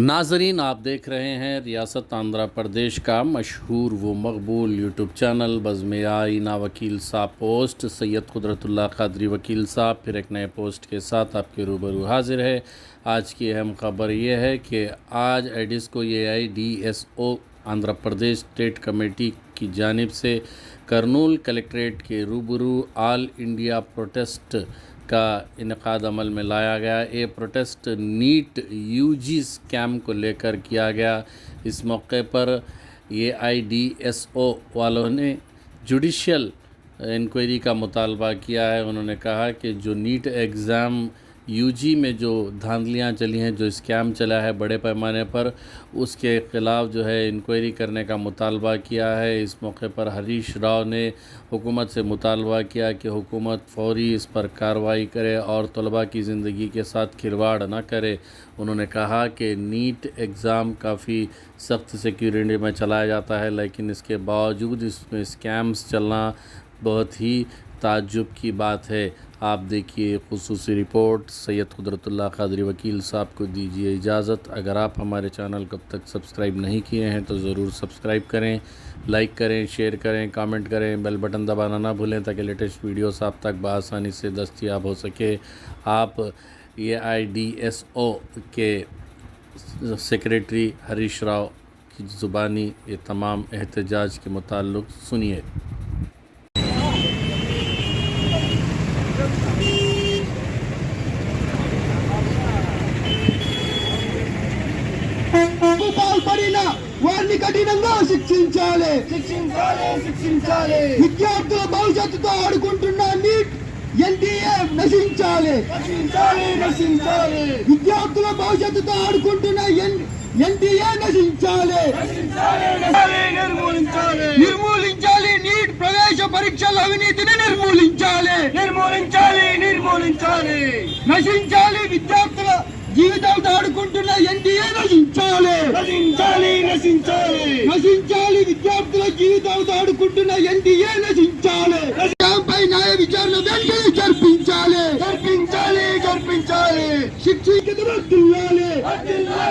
ناظرین، آپ دیکھ رہے ہیں ریاست آندھرا پردیش کا مشہور و مقبول یوٹیوب چینل بزم آئینہ وکیل صاحب پوسٹ، سید قدرت اللہ قادری وکیل صاحب، پھر ایک نئے پوسٹ کے ساتھ آپ کے روبرو حاضر ہے آج کی اہم خبر یہ ہے کہ آج ایڈیس کو یہ آئی ڈی ایس او، آندھرا پردیش اسٹیٹ کمیٹی کی جانب سے کرنول کلیکٹریٹ کے روبرو آل انڈیا پروٹیسٹ کا انعقاد عمل میں لایا گیا۔ یہ پروٹیسٹ نیٹ یو جی اسکیم کو لے کر کیا گیا۔ اس موقع پر یہ آئی ڈی ایس او والوں نے جوڈیشیل انکوائری کا مطالبہ کیا ہے۔ انہوں نے کہا کہ جو نیٹ ایگزام یو جی میں جو دھاندلیاں چلی ہیں، جو اسکیم چلا ہے بڑے پیمانے پر، اس کے خلاف جو ہے انکوائری کرنے کا مطالبہ کیا ہے۔ اس موقع پر ہریش راؤ نے حکومت سے مطالبہ کیا کہ حکومت فوری اس پر کارروائی کرے اور طلباء کی زندگی کے ساتھ کھلواڑ نہ کرے۔ انہوں نے کہا کہ نیٹ ایگزام کافی سخت سیکیورٹی میں چلایا جاتا ہے، لیکن اس کے باوجود اس میں اسکیمز چلنا بہت ہی تعجب کی بات ہے۔ آپ دیکھیے خصوصی رپورٹ، سید قدرت اللہ قادری وکیل صاحب کو دیجیے اجازت۔ اگر آپ ہمارے چینل کب تک سبسکرائب نہیں کیے ہیں تو ضرور سبسکرائب کریں، لائک کریں، شیئر کریں، کامنٹ کریں، بیل بٹن دبانا نہ بھولیں تاکہ لیٹسٹ ویڈیوز آپ تک بآسانی سے دستیاب ہو سکے۔ آپ یہ آئی ڈی ایس او کے سیکریٹری ہریش راؤ کی زبانی یہ تمام احتجاج کے متعلق سنیے۔ పాల్పడిన వారిని కఠినంగా శిక్షించాలి. శిక్షించాలి శిక్షించాలి. విద్యార్థుల భవిష్యత్తుతో ఆడుకుంటున్న నీట్ ఎన్టీఏ నశించాలి. రక్షించాలి విద్యార్థుల భవిష్యత్తుతో ఆడుకుంటున్న ఎన్టీఏ నశించాలి నిర్మూలించాలి. నిర్మూలించాలి నీట్ ప్రవేశ పరీక్షల అవినీతిని నిర్మూలించాలి. నిర్మూలించాలి నిర్మూలించాలి. నశించాలి విద్యార్థుల జీవితాలతో ఆడుకుంటున్న ఎన్టీఏ నశించాలి. రక్షించాలి రక్షించాలి నశించాలి విద్యార్థుల జీవితాలతో ఆడుకుంటున్న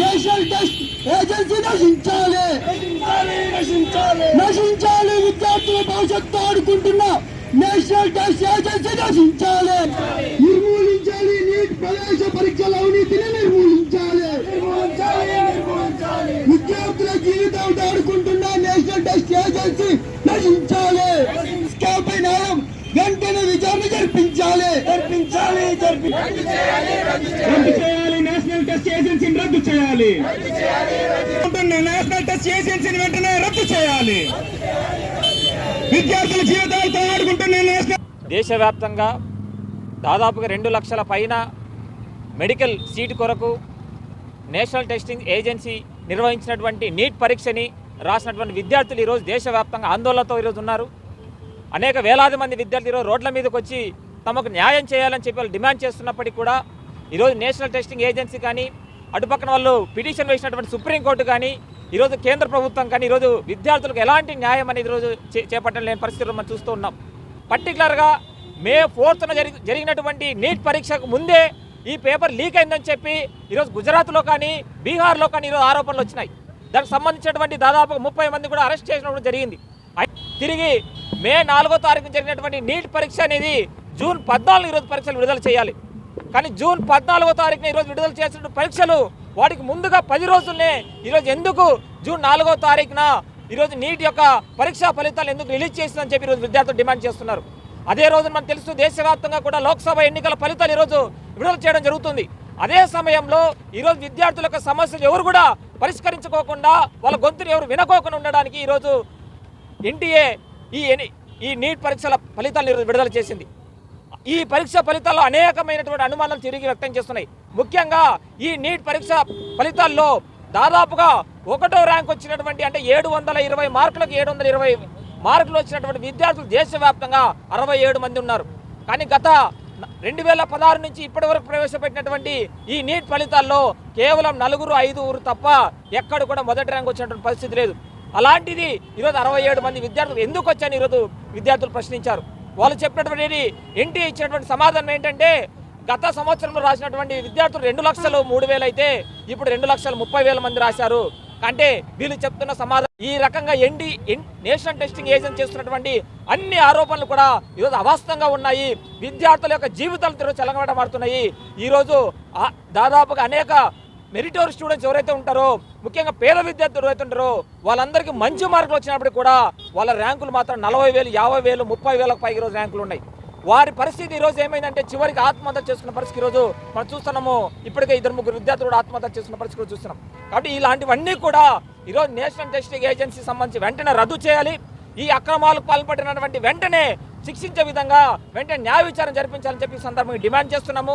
నేషనల్ టెస్ట్ ఏజెన్సీ నశించాలి. నశించాలి విద్యార్థుల భవిష్యత్తు ఆడుకుంటున్న నేషనల్ టెస్ట్ ఏజెన్సీ నశించాలి. నిర్మూలించాలి నీట్ ప్రవేశ పరీక్షల అవినీతిని నిర్మూలించాలి. నిర్మూలించాలి నిర్మూలించాలి. విద్యార్థుల జీవితాలతో ఆడుకుంటున్న నేషనల్ టెస్ట్ ఏజెన్సీ నశించాలి. స్కామ్ పై న్యాయం వెంటనే విచారణ జరిపించాలి. జరిపించాలి జరిపించాలి రద్దు చేయాలి నేషనల్ టెస్ట్ ఏజెన్సీని రద్దు చేయాలి. నేషనల్ టెస్ట్ ఏజెన్సీని వెంటనే రద్దు చేయాలి. విద్యార్థుల జీవితాలతో ఆడుకుంటున్న నేషనల్ దేశవ్యాప్తంగా దాదాపుగా రెండు లక్షల పైన మెడికల్ సీటు కొరకు నేషనల్ టెస్టింగ్ ఏజెన్సీ నిర్వహించినటువంటి నీట్ పరీక్షని రాసినటువంటి విద్యార్థులు ఈరోజు దేశవ్యాప్తంగా ఆందోళనతో ఈరోజు ఉన్నారు. అనేక వేలాది మంది విద్యార్థులు ఈరోజు రోడ్ల మీదకి వచ్చి తమకు న్యాయం చేయాలని చెప్పి వాళ్ళు డిమాండ్ చేస్తున్నప్పటికీ కూడా ఈరోజు నేషనల్ టెస్టింగ్ ఏజెన్సీ కానీ అటుపక్కన వాళ్ళు పిటిషన్ వేసినటువంటి సుప్రీంకోర్టు కానీ ఈరోజు కేంద్ర ప్రభుత్వం కానీ ఈరోజు విద్యార్థులకు ఎలాంటి న్యాయం అనేది ఈరోజు చే- చేపట్టడం లేని పరిస్థితులు మనం చూస్తూ ఉన్నాం. పర్టికులర్గా మే ఫోర్త్న జరిగి జరిగినటువంటి నీట్ పరీక్షకు ముందే ఈ పేపర్ లీక్ అయిందని చెప్పి ఈరోజు గుజరాత్లో కానీ బీహార్లో కానీ ఈరోజు ఆరోపణలు వచ్చినాయి. దానికి సంబంధించినటువంటి దాదాపు ముప్పై మంది కూడా అరెస్ట్ చేసినప్పుడు జరిగింది. తిరిగి మే నాలుగో తారీఖు జరిగినటువంటి నీట్ పరీక్ష అనేది జూన్ పద్నాలుగు ఈరోజు పరీక్షలు విడుదల చేయాలి. కానీ జూన్ పద్నాలుగో తారీఖున ఈరోజు విడుదల చేసిన పరీక్షలు వాటికి ముందుగా పది రోజులనే ఈరోజు ఎందుకు జూన్ నాలుగో తారీఖున ఈరోజు నీటి యొక్క పరీక్షా ఫలితాలు ఎందుకు రిలీజ్ చేసిందని చెప్పి ఈరోజు విద్యార్థులు డిమాండ్ చేస్తున్నారు. అదే రోజు మనకు తెలుసు దేశవ్యాప్తంగా కూడా లోక్సభ ఎన్నికల ఫలితాలు ఈరోజు విడుదల చేయడం జరుగుతుంది. అదే సమయంలో ఈరోజు విద్యార్థుల యొక్క సమస్యలు ఎవరు కూడా పరిష్కరించుకోకుండా వాళ్ళ గొంతులు ఎవరు వినకోకుండా ఉండడానికి ఈరోజు ఎన్టీఏ ఈ ఈ నీట్ పరీక్షల ఫలితాలను ఈరోజు విడుదల చేసింది. ఈ పరీక్ష ఫలితాల్లో అనేకమైనటువంటి అనుమానాలు తిరిగి వ్యక్తం చేస్తున్నాయి. ముఖ్యంగా ఈ నీట్ పరీక్ష ఫలితాల్లో దాదాపుగా ఒకటో ర్యాంక్ వచ్చినటువంటి అంటే ఏడు వందల ఇరవై మార్కులకు ఏడు వందల ఇరవై మార్కులు వచ్చినటువంటి విద్యార్థులు దేశవ్యాప్తంగా అరవై ఏడు మంది ఉన్నారు. కానీ గత రెండు వేల పదహారు నుంచి ఇప్పటి వరకు ప్రవేశపెట్టినటువంటి ఈ నీట్ ఫలితాల్లో కేవలం నలుగురు ఐదుగురు తప్ప ఎక్కడ కూడా మొదటి ర్యాంక్ వచ్చినటువంటి పరిస్థితి లేదు. అలాంటిది ఈరోజు అరవై ఏడు మంది విద్యార్థులు ఎందుకు వచ్చాయని ఈరోజు విద్యార్థులు ప్రశ్నించారు. వాళ్ళు చెప్పినటువంటి ఎన్టీ ఇచ్చినటువంటి సమాధానం ఏంటంటే గత సంవత్సరంలో రాసినటువంటి విద్యార్థులు రెండు లక్షలు మూడు వేలు అయితే ఇప్పుడు రెండు లక్షలు ముప్పై వేల మంది రాశారు. అంటే వీళ్ళు చెప్తున్న సమాధానం ఈ రకంగా ఎన్డి ఎన్- నేషనల్ టెస్టింగ్ ఏజెన్సీ చేస్తున్నటువంటి అన్ని ఆరోపణలు కూడా ఈరోజు అవాస్తవంగా ఉన్నాయి. విద్యార్థుల యొక్క జీవితాలు ఈరోజు చెలగమాట మారుతున్నాయి ఈరోజు దాదాపుగా అనేక మెరిటోర్ స్టూడెంట్స్ ఎవరైతే ఉంటారో ముఖ్యంగా పేద విద్యార్థులు ఎవరైతే ఉంటారో వాళ్ళందరికీ మంచి మార్కులు వచ్చినప్పటికీ కూడా వాళ్ళ ర్యాంకులు మాత్రం నలభై వేలు యాభై వేలు ముప్పై వేలకు పైగా ఈరోజు ర్యాంకులు ఉన్నాయి. వారి పరిస్థితి ఈరోజు ఏమైందంటే చివరికి ఆత్మహత్య చేసుకున్న పరిస్థితి ఈరోజు మనం చూస్తున్నాము. ఇప్పటికే ఇద్దరు ముగ్గురు విద్యార్థులు కూడా ఆత్మహత్య చేసుకున్న పరిస్థితి చూస్తున్నాం. కాబట్టి ఇలాంటివన్నీ కూడా ఈరోజు నేషనల్ టెస్టింగ్ ఏజెన్సీ సంబంధించి వెంటనే రద్దు చేయాలి. ఈ అక్రమాలకు పాల్పడినటువంటి వెంటనే శిక్షించే విధంగా వెంటనే న్యాయ విచారణ జరిపించాలని చెప్పి సందర్భంగా డిమాండ్ చేస్తున్నాము.